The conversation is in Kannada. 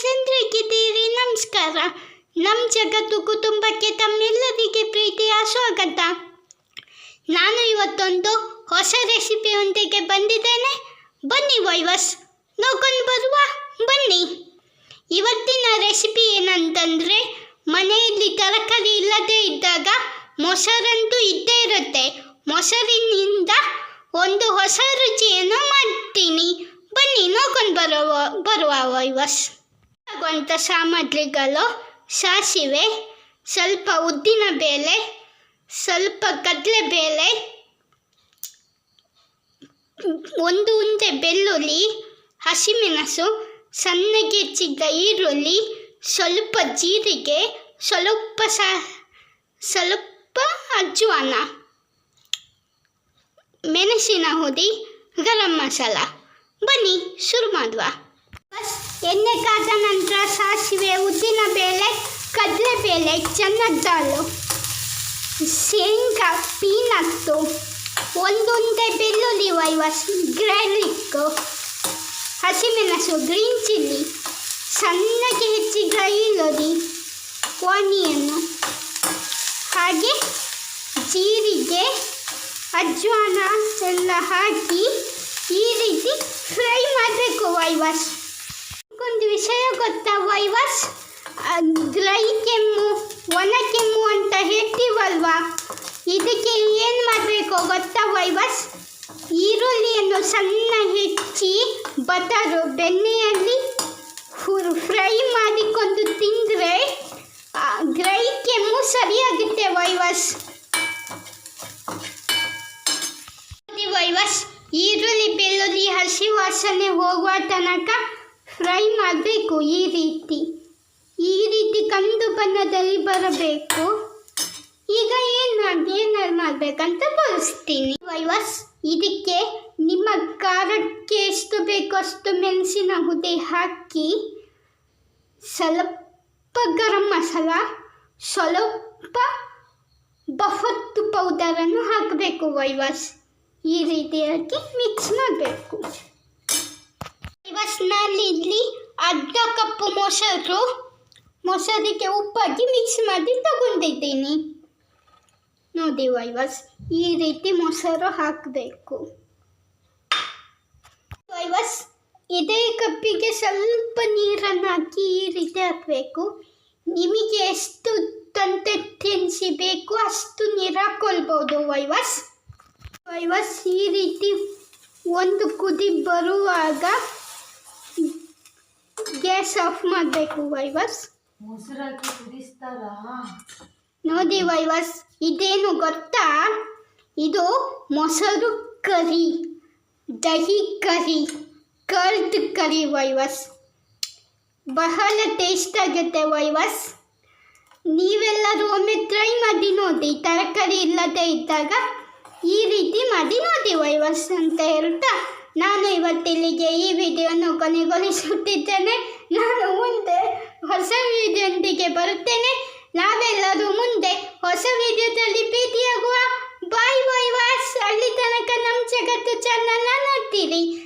ಚಂದ್ರಗಿದ್ದೀರಿ ನಮಸ್ಕಾರ. ನಮ್ಮ ಜಗತ್ತು ಕುಟುಂಬಕ್ಕೆ ತಮ್ಮೆಲ್ಲರಿಗೆ ಪ್ರೀತಿಯ ಸ್ವಾಗತ. ನಾನು ಇವತ್ತೊಂದು ಹೊಸ ರೆಸಿಪಿಯೊಂದಿಗೆ ಬಂದಿದ್ದೇನೆ. ಬನ್ನಿ ವೈವಸ್, ನೋಡ್ಕೊಂಡು ಬರುವ, ಬನ್ನಿ. ಇವತ್ತಿನ ರೆಸಿಪಿ ಏನಂತಂದರೆ, ಮನೆಯಲ್ಲಿ ತರಕಾರಿ ಇಲ್ಲದೇ ಇದ್ದಾಗ ಮೊಸರಂತೂ ಇದ್ದೇ ಇರುತ್ತೆ. ಮೊಸರಿನಿಂದ ಒಂದು ಹೊಸ ರುಚಿಯನ್ನು ಮಾಡ್ತೀನಿ. ಬನ್ನಿ, ನೋಡ್ಕೊಂಡು ಬರುವ ಬರುವ ವೈವಸ್. ಆಗುವಂಥ ಸಾಮಗ್ರಿಗಳು ಸಾಸಿವೆ, ಸ್ವಲ್ಪ ಉದ್ದಿನ ಬೇಳೆ, ಸ್ವಲ್ಪ ಕಡಲೆಬೇಳೆ ಒಂದು ಉಂಡೆ ಬೆಳ್ಳುಳ್ಳಿ, ಹಸಿಮೆಣಸು, ಸಣ್ಣಗೆ ಚಿಕ್ಕ ಈರುಳ್ಳಿ, ಸ್ವಲ್ಪ ಜೀರಿಗೆ, ಸ್ವಲ್ಪ ಸ, ಸ್ವಲ್ಪ ಅಜ್ವಾನ ಮೆಣಸಿನ ಹುಡಿ, ಗರಂ ಮಸಾಲ. ಬನ್ನಿ, ಶುರು ಮಾಡುವ. ಎಣ್ಣೆ ಕಾದ ನಂತರ ಸಾಸಿವೆ, ಉದ್ದಿನ ಬೇಳೆ ಕಡಲೆಬೇಳೆ ಚೆನ್ನದ್ದಾಳು ಶೇಂಗಾ, ಪೀನತ್ತು, ಒಂದೊಂದೇ ಬೆಳ್ಳುಳ್ಳಿ, ವೈವಸ್ ಗ್ರ್ಯಾಲಿಕ್ಕು ಹಸಿಮೆಣಸು, ಗ್ರೀನ್ ಚಿಲ್ಲಿ, ಸಣ್ಣಗೆ ಹೆಚ್ಚಿದ ಈರುಳ್ಳಿ ಆನಿಯನ್ನು ಹಾಗೆ ಜೀರಿಗೆ, ಅಜ್ವಾನ ಎಲ್ಲ ಹಾಕಿ ಈ ರೀತಿ ಫ್ರೈ ಮಾಡಬೇಕು ವೈವಸ್. ಒಂದು ವಿಷಯ ಗೊತ್ತಾ ವೈವಸ್ ಗ್ರೈ ಕೆಮ್ಮು ಒಣ ಕೆಮ್ಮು ಅಂತ ಹೇಳ್ತೀವಲ್ವಾ? ಇದಕ್ಕೆ ಏನು ಮಾಡಬೇಕು ಗೊತ್ತಾ ವೈವಸ್ ಈರುಳ್ಳಿಯನ್ನು ಸಣ್ಣ ಹೆಚ್ಚಿ ಬಟರು ಬೆಣ್ಣೆಯಲ್ಲಿ ಫ್ರೈ ಮಾಡಿಕೊಂಡು ತಿಂದರೆ ಗ್ರೈ ಕೆಮ್ಮು ಸರಿಯಾಗುತ್ತೆ ವೈವಸ್ ವೈವಸ್ ಈರುಳ್ಳಿ ಬೆಳ್ಳುಳ್ಳಿ ಹಸಿ ವಾಸನೆ ಹೋಗುವ ತನಕ ಫ್ರೈ ಮಾಡಬೇಕು ಈ ರೀತಿ. ಈ ರೀತಿ ಕಂದು ಬಣ್ಣದಲ್ಲಿ ಬರಬೇಕು. ಈಗ ಏನು ಏನಾರು ಮಾಡಬೇಕಂತ ತೋರಿಸ್ತೀನಿ. ವೈವಸ್ ಇದಕ್ಕೆ ನಿಮ್ಮ ಖಾರಕ್ಕೆ ಎಷ್ಟು ಬೇಕೋ ಅಷ್ಟು ಮೆಣಸಿನ ಹುದೆ ಹಾಕಿ ಸ್ವಲ್ಪ ಗರಂ ಮಸಾಲ, ಸ್ವಲ್ಪ ಬಫತ್ತು ಪೌಡರನ್ನು ಹಾಕಬೇಕು. ವೈವಸ್ ಈ ರೀತಿಯಾಗಿ ಮಿಕ್ಸ್ ಮಾಡಬೇಕು. ವೈವಸ್ನಲ್ಲಿ ಇಲ್ಲಿ ಅರ್ಧ ಕಪ್ಪು ಮೊಸರು, ಮೊಸರಿಗೆ ಉಪ್ಪಾಕಿ ಮಿಕ್ಸ್ ಮಾಡಿ ತಗೊಂಡಿದ್ದೀನಿ. ನೋಡಿ ವೈವಸ್, ಈ ರೀತಿ ಮೊಸರು ಹಾಕಬೇಕು. ವೈವಸ್, ಇದೇ ಕಪ್ಪಿಗೆ ಸ್ವಲ್ಪ ನೀರನ್ನು ಹಾಕಿ ಈ ರೀತಿ ಹಾಕಬೇಕು. ನಿಮಗೆ ಎಷ್ಟು ತಂತೆ ತಿನ್ಸಿ ಬೇಕು ಅಷ್ಟು ನೀರು ಹಾಕ್ಕೊಳ್ಬೋದು ವೈವಸ್. ವೈವಸ್, ಈ ರೀತಿ ಒಂದು ಕುದಿ ಬರುವಾಗ ಗ್ಯಾಸ್ ಆಫ್ ಮಾಡಬೇಕು ಮೊಸರಾಕಿ ಕುದಿಸ್ತಾರಾ ನೋಡಿ ವೈವಸ್ ಇದೇನು ಗೊತ್ತಾ? ಇದು ಮೊಸರು ಕರಿ ದಹಿ ಕರಿ ಕರ್ಡ್ ಕರಿ ವೈವಸ್ ಬಹಳ ಟೇಸ್ಟ್ ಆಗುತ್ತೆ ವೈವಸ್ ನೀವೆಲ್ಲರೂ ಒಮ್ಮೆ ಟ್ರೈ ಮಾಡಿ ನೋಡಿ. ತರಕಾರಿ ಇಲ್ಲದೆ ಇದ್ದಾಗ ಈ ರೀತಿ ಮಾಡಿ ನೋಡಿ ವೈವಸ್ ಅಂತ ಹೇಳ್ತಾ ನಾನು ಇವತ್ತಿಲ್ಲಿಗೆ ಈ ವಿಡಿಯೋನ ಕೊನೆಗೊಳಿಸುತ್ತಿದ್ದೇನೆ. ನಾನು ಮುಂದೆ ಹೊಸ ವಿಡಿಯೋದೊಂದಿಗೆ ಬರುತ್ತೇನೆ. ನಾವೆಲ್ಲರೂ ಮುಂದೆ ಹೊಸ ವಿಡಿಯೋದಲ್ಲಿ ಭೇಟಿಯಾಗುವ ಬಾಯ್ ಬಾಯ್ ವಾಸ್. ಅಲ್ಲಿ ತನಕ ನಮ್ಮ ಜಗತ್ತು ಚಾನಲ್ನ ನೋಡ್ತೀರಿ